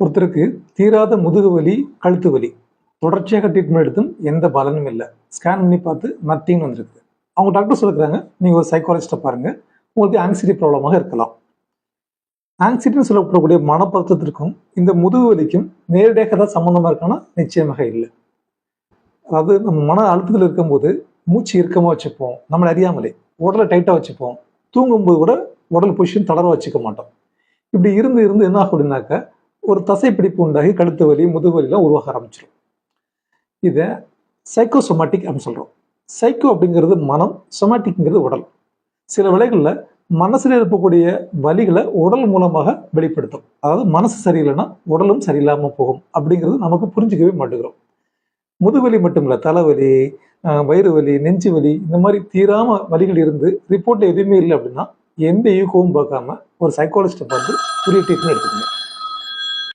ஒருத்தருக்கு தீராத முதுகு வலி கழுத்து வலி. தொடர்ச்சியாக ட்ரீட்மெண்ட் எடுத்தும் எந்த பலனும் இல்லை. ஸ்கேன் பண்ணி பார்த்து நத்திங் வந்திருக்கு. அவங்க டாக்டர் சொல்லிக்கிறாங்க நீங்கள் ஒரு சைக்காலஜிஸ்ட்டை பாருங்கள் உங்களுக்கு ஆங்ஸைட்டி ப்ராப்ளமாக இருக்கலாம். ஆங்ஸைட்டின்னு சொல்லப்படக்கூடிய மனப்பதத்திற்கும் இந்த முதுகு வலிக்கும் நேரடியாக ஏதாவது சம்மந்தமாக இருக்கான்னா நிச்சயமாக இல்லை. அதாவது நம்ம மன அழுத்தத்தில் இருக்கும்போது மூச்சு இறுக்கமாக வச்சுப்போம். நம்மளை அறியாமலே. உடலை டைட்டாக வச்சுப்போம். தூங்கும்போது கூட உடல் பொசிஷன் தளர வச்சுக்க மாட்டோம். இப்படி இருந்து இருந்து என்ன ஆகும் அப்படின்னாக்கா ஒரு தசை பிடிப்பு உண்டாகி கழுத்து வலி முதுகுவலிலாம் உருவாக ஆரம்பிச்சிடும் இதை சைக்கோசொமாட்டிக் அப்படின்னு சொல்கிறோம் சைக்கோ அப்படிங்கிறது மனம் சொமாட்டிக்ங்கிறது உடல். சில விலைகளில் மனசில் இருக்கக்கூடிய வலிகளை உடல் மூலமாக வெளிப்படுத்தும். அதாவது மனசு சரியில்லைன்னா உடலும் சரியில்லாமல் போகும் அப்படிங்கிறது நமக்கு புரிஞ்சுக்கவே மாட்டேங்கிறோம். முதுவலி மட்டும் இல்லை தலைவலி வயிறு வலி நெஞ்சு வலி இந்த மாதிரி தீராம வலிகள் இருந்து ரிப்போர்ட்டில் எதுவுமே இல்லை அப்படின்னா எந்த யூகோவும் பார்க்காம ஒரு சைக்காலஜிஸ்ட்டை பார்த்து உரிய ட்ரீட்மெண்ட் எடுத்துக்கணும்